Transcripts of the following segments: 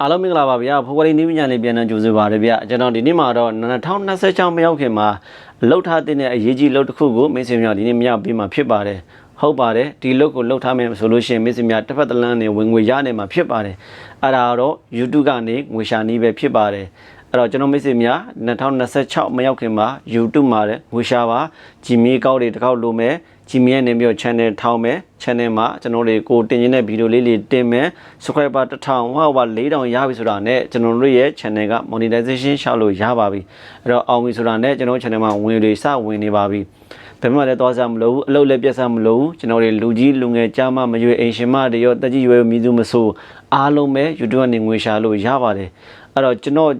အားလုံးမင်္ဂလာပါဗျာဖိုးဝရီနီးပညာလေးပြန်နှံကြိုဆိုပါရဗျာကျွန်တော်ဒီနေ့မှာတော့2026မရောက်ခင်မှာလှုပ်ထားတဲ့အရေးကြီးလှုပ်တစ်ခုကိုမိတ်ဆွေများဒီနေ့မြပေးမှာဖြစ်ပါတယ်ဟုတ်ပါတယ်ဒီလှုပ်ကိုလှုပ်ထားမယ်ဆိုလို့ရှိရင်မိတ်ဆွေများတစ်ဖက်တစ်လမ်းနဲ့ဝင်ငွေရနိုင်မှာဖြစ်ပါတယ်အဲ့ဒါတော့ YouTube ကနေငွေရှာနည်းပဲဖြစ်ပါတယ်အဲ့တော့ကျွန်တော်မိတ်ဆွေများ2026မရောက်ခင်မှာ YouTube မှာလည်းငွေရှာပါဂျီမီကောက်တွေတစ်ခေါက်လိုမယ် ဂျီမီရဲ့နေမျိုး channel ထောင်းမယ် channel မှာကျွန်တော်တွေကိုတင်နေတဲ့ဗီဒီယိုလေးတွေတင်မယ် subscriber 1000ဟောပါ4000ရပြီဆိုတာနဲ့ကျွန်တော်တို့ရဲ့ channel က monetization ရှောက်လို့ရပါပြီအဲ့တော့အောင်ပြီဆိုတာနဲ့ကျွန်တော် channel မှာဝင်တွေစဝင်နေပါပြီဘယ်မှလည်းသွားစားမလို့အလုပ်လည်းပြတ်စားမလို့ကျွန်တော်တွေလူကြီးလူငယ်ကြားမမရွေအိမ်ရှင်မတွေရောတက်ကြီးရွယ်မြည်သူမဆိုအားလုံးပဲ YouTube ကနေငွေရှာလို့ရပါတယ် အဲ့တော့ကျွန်တော်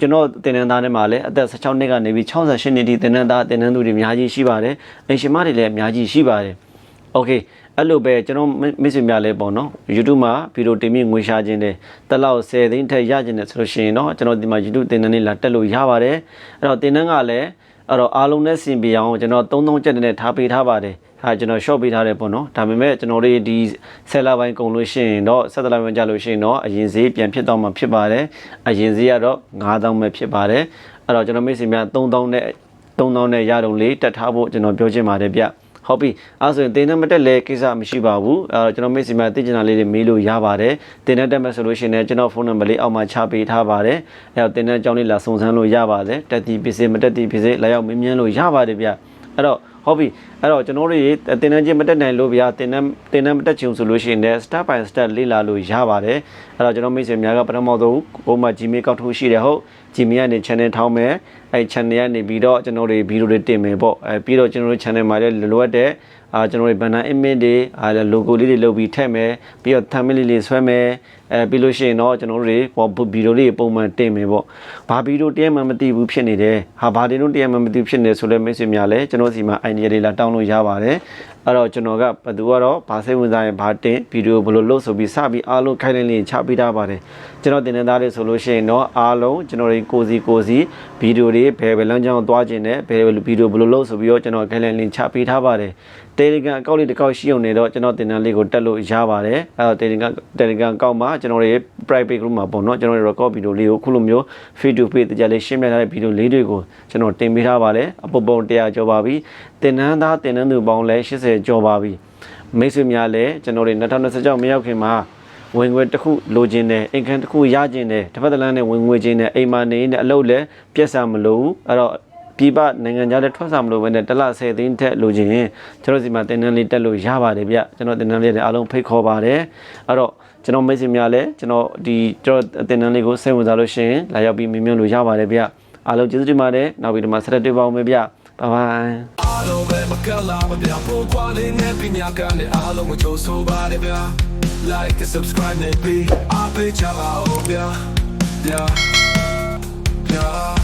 ကျွန်တော်တင်နန်းသားထဲမှာလည်းအသက်16နှစ်ကနေပြီး68နှစ်ထိတင်နန်းသားတင်နန်းသူတွေအများကြီးရှိပါတယ်အိမ်ရှင်မတွေလည်းအများကြီးရှိပါတယ် โอเคအဲ့လိုပဲကျွန်တော်မိတ်ဆွေများလဲပေါ့နော် YouTube မှာဗီဒီယိုတင်ပြီးငွေရှာခြင်းတယ်တက်လောက်10သိန်းထက်ရခြင်းတယ်ဆိုလို့ရှိရင်တော့ကျွန်တော်ဒီမှာ YouTube တင်တန်းလေးလာတက်လို့ရပါတယ်အဲ့တော့တင်တန်းကလည်း အဲ့တော့အားလုံးနဲ့ဆင်ပြေအောင်ကျွန်တော်33ကျက်နဲ့ထားပေးထားပါတယ်ဟာကျွန်တော် short ပေးထားတယ်ပေါ့နော်ဒါပေမဲ့ကျွန်တော်တို့ဒီဆက်လာပိုင်းကုန်လို့ရှိရင်တော့ဆက်လာပိုင်းကြလို့ရှိရင်တော့အရင်ဈေးပြန်ဖြစ်တော့မှာဖြစ်ပါတယ်အရင်ဈေးကတော့9000ပဲဖြစ်ပါတယ်အဲ့တော့ကျွန်တော်မိတ်ဆွေများ3000နဲ့3000နဲ့ရတော့လေးတက်ထားဖို့ကျွန်တော်ပြောချင်ပါတယ်ဗျ ဟုတ်ပြီအဲဆိုရင်တင်းနဲ့မတက်လဲကိစ္စမရှိပါဘူးအဲတော့ကျွန်တော်မိတ်ဆွေများသိချင်တာလေးတွေမေးလို့ရပါတယ်တင်းနဲ့တက်မယ်ဆိုလို့ရှိရင်လည်းကျွန်တော်ဖုန်းနံပါတ်လေးအောက်မှာချပေးထားပါတယ်အဲတော့တင်းနဲ့အကြောင်းလေးလာစုံစမ်းလို့ရပါတယ်တက်တီဖြစ်စေမတက်တီဖြစ်စေလာရောက်မင်းမြန်းလို့ရပါတယ်ဗျအဲ့တော့ဟုတ်ပြီအဲ့တော့ကျွန်တော်တို့တင်တန်းချင်းမတက်နိုင်လို့ဗျာတင်တန်းတင်တန်းမတက်ချင်ဆိုလို့ရှိရင်လည်း step by step လေ့လာလို့ရပါတယ်အဲ့တော့ကျွန်တော်မိတ်ဆွေများကပထမဆုံးဟိုမှာ Gmail ကောက်ထုတ်ရှိတယ်ဟုတ် Gmail ကနေ channel ထောင်းမယ် အဲ့ channel ကနေပြီးတော့ကျွန်တော်တွေဗီဒီယိုတွေတင်မယ်ပေါ့အဲပြီးတော့ကျွန်တော်တို့ channel မှာလည်းလိုအပ်တဲ့အာကျွန်တော်တို့ banner image တွေအာ logo လေးတွေလုပ်ပြီးထည့်မယ်ပြီးတော့ thumbnail လေးတွေဆွဲမယ်အဲပြီးလို့ရှိရင်တော့ကျွန်တော်တို့တွေပေါ့ဗီဒီယိုလေးပုံမှန်တင်မယ်ပေါ့ဘာဗီဒီယိုတင်မှမသိဘူးဖြစ်နေတယ်ဟာဘာတင်လို့တင်မှမသိဘူးဖြစ်နေဆိုလဲမိတ်ဆွေများလည်းကျွန်တော်စီမှာ idea တွေလာတောင်းလို့ရပါတယ် အဲ့တော့ကျွန်တော်ကဘသူကတော့ဘာစိတ်ဝင်စားရင်ဘာတင်ဗီဒီယိုဘယ်လိုလုပ်ဆိုပြီးစပြီးအားလုံးခိုင်းလိုက်လေးချပေးထားပါတယ်ကျွန်တော်တင်နေသားလေးဆိုလို့ရှိရင်တော့အားလုံးကျွန်တော်တွေကိုစီကိုစီဗီဒီယိုတွေဘယ်ဘယ်လမ်းကြောင်းသွားခြင်းနဲ့ဘယ်ဗီဒီယိုဘယ်လိုလုပ်ဆိုပြီးတော့ကျွန်တော်ခိုင်းလိုက်လေးချပေးထားပါတယ် Telegram အကောင့်လေးတစ်ကောက်ရှိအောင်နေတော့ကျွန်တော်တင်တန်းလေးကိုတက်လို့ရပါတယ်အဲ့တော့ Telegram Telegram အကောင့်မှာကျွန်တော်ရဲ့ private group မှာပေါ့နော်ကျွန်တော်ရဲ့ record video လေးကိုခုလိုမျိုး face to face တရားလေးရှင်းပြထားတဲ့ video လေးတွေကိုကျွန်တော်တင်ပေးထားပါတယ်အပုပ်ပုံ100ကျော်ပါပြီတင်တန်းသားတင်တန်းသူပေါင်းလဲ80ကျော်ပါပြီမိတ်ဆွေများလည်းကျွန်တော်တွေ2026မရောက်ခင်မှာဝင်ငွေတစ်ခုလိုချင်တယ်အင်ကန်တစ်ခုရချင်တယ်တစ်ဖက်တစ်လမ်းနဲ့ဝင်ငွေချင်းနဲ့အိမ်မှာနေနေအလုပ်လည်းပြက်စားမလို့အဲ့တော့ပြည်ပနိုင်ငံခြားလည်းထွက်စားမလို့ပဲနဲ့တစ်လ10သိန်းထက်လိုချင်ရင်ကျွန်တော်စီမှာတင်တန်းလေးတက်လို့ရပါတယ်ဗျကျွန်တော်တင်တန်းလေးတွေအားလုံးဖိတ်ခေါ်ပါတယ်အဲ့တော့ကျွန်တော်မိတ်ဆွေများလည်းကျွန်တော်ဒီကျွန်တော်တင်တန်းလေးကိုစိတ်ဝင်စားလို့ရှိရင်လာရောက်ပြီးမြင်မြင်လို့ရပါတယ်ဗျအားလုံးကျေးဇူးတင်ပါတယ်နောက်ပြီးဒီမှာဆက်လက်တွေ့ပါအောင်မယ်ဗျဘိုင်ဘိုင်အား လုံးပဲမကလာမပြဖို့ကွာလေးနဲ့ပညာကလည်းအားလုံးကိုကြိုးဆိုပါတယ်ဗျာ like and subscribe နဲ့ပြီးအားပေးချပါဦးဗျာ yeah yeah